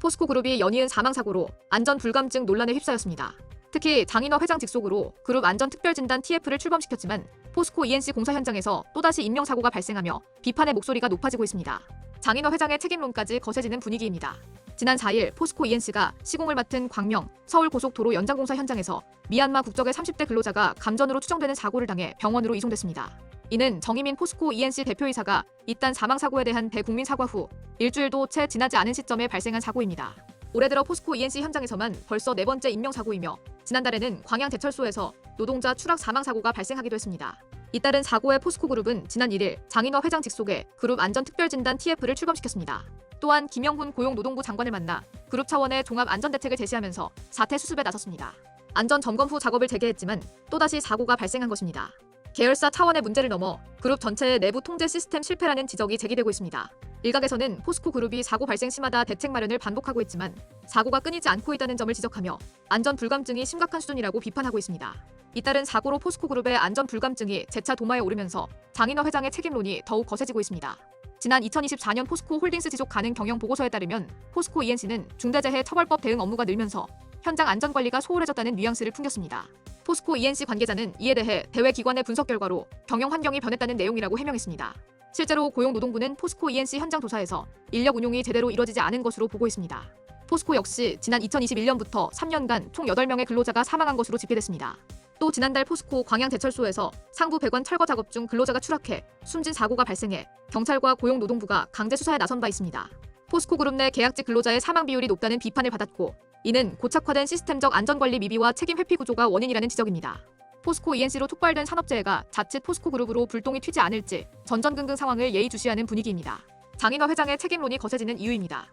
포스코 그룹이 연이은 사망 사고로 안전 불감증 논란에 휩싸였습니다. 특히 장인어 회장 직속으로 그룹 안전 특별진단 TF를 출범시켰지만 포스코 ENC 공사 현장에서 또다시 인명 사고가 발생하며 비판의 목소리가 높아지고 있습니다. 장인어 회장의 책임론까지 거세지는 분위기입니다. 지난 4일 포스코 ENC가 시공을 맡은 광명 서울고속도로 연장공사 현장에서 미얀마 국적의 30대 근로자가 감전으로 추정되는 사고를 당해 병원으로 이송됐습니다. 이는 정희민 포스코 ENC 대표이사가 이딴 사망 사고에 대한 대국민 사과 후 일주일도 채 지나지 않은 시점에 발생한 사고입니다. 올해 들어 포스코 ENC 현장에서만 벌써 네 번째 인명 사고이며 지난달에는 광양 제철소에서 노동자 추락 사망 사고가 발생하기도 했습니다. 잇따른 사고의 포스코 그룹은 지난 1일 장인어 회장 직속에 그룹 안전 특별진단 TF를 출범시켰습니다. 또한 김영훈 고용노동부 장관을 만나 그룹 차원의 종합 안전 대책을 제시하면서 사태 수습에 나섰습니다. 안전 점검 후 작업을 재개했지만 또다시 사고가 발생한 것입니다. 계열사 차원의 문제를 넘어 그룹 전체의 내부 통제 시스템 실패라는 지적이 제기되고 있습니다. 일각에서는 포스코 그룹이 사고 발생 시마다 대책 마련을 반복하고 있지만 사고가 끊이지 않고 있다는 점을 지적하며 안전 불감증이 심각한 수준이라고 비판하고 있습니다. 잇따른 사고로 포스코 그룹의 안전 불감증이 재차 도마에 오르면서 장인어 회장의 책임론이 더욱 거세지고 있습니다. 지난 2024년 포스코 홀딩스 지속 가능 경영 보고서에 따르면 포스코 ENC는 중대재해 처벌법 대응 업무가 늘면서 현장 안전 관리가 소홀해졌다는 뉘앙스를 풍겼습니다. 포스코 ENC 관계자는 이에 대해 대외 기관의 분석 결과로 경영 환경이 변했다는 내용이라고 해명했습니다. 실제로 고용노동부는 포스코 ENC 현장 조사에서 인력 운용이 제대로 이뤄지지 않은 것으로 보고 있습니다. 포스코 역시 지난 2021년부터 3년간 총 8명의 근로자가 사망한 것으로 집계됐습니다. 또 지난달 포스코 광양 제철소에서 상부 배관 철거 작업 중 근로자가 추락해 숨진 사고가 발생해 경찰과 고용노동부가 강제 수사에 나선 바 있습니다. 포스코 그룹 내 계약직 근로자의 사망 비율이 높다는 비판을 받았고 이는 고착화된 시스템적 안전관리 미비와 책임 회피 구조가 원인이라는 지적입니다. 포스코 ENC로 촉발된 산업재해가 자칫 포스코 그룹으로 불똥이 튀지 않을지 전전긍긍 상황을 예의주시하는 분위기입니다. 장인화 회장의 책임론이 거세지는 이유입니다.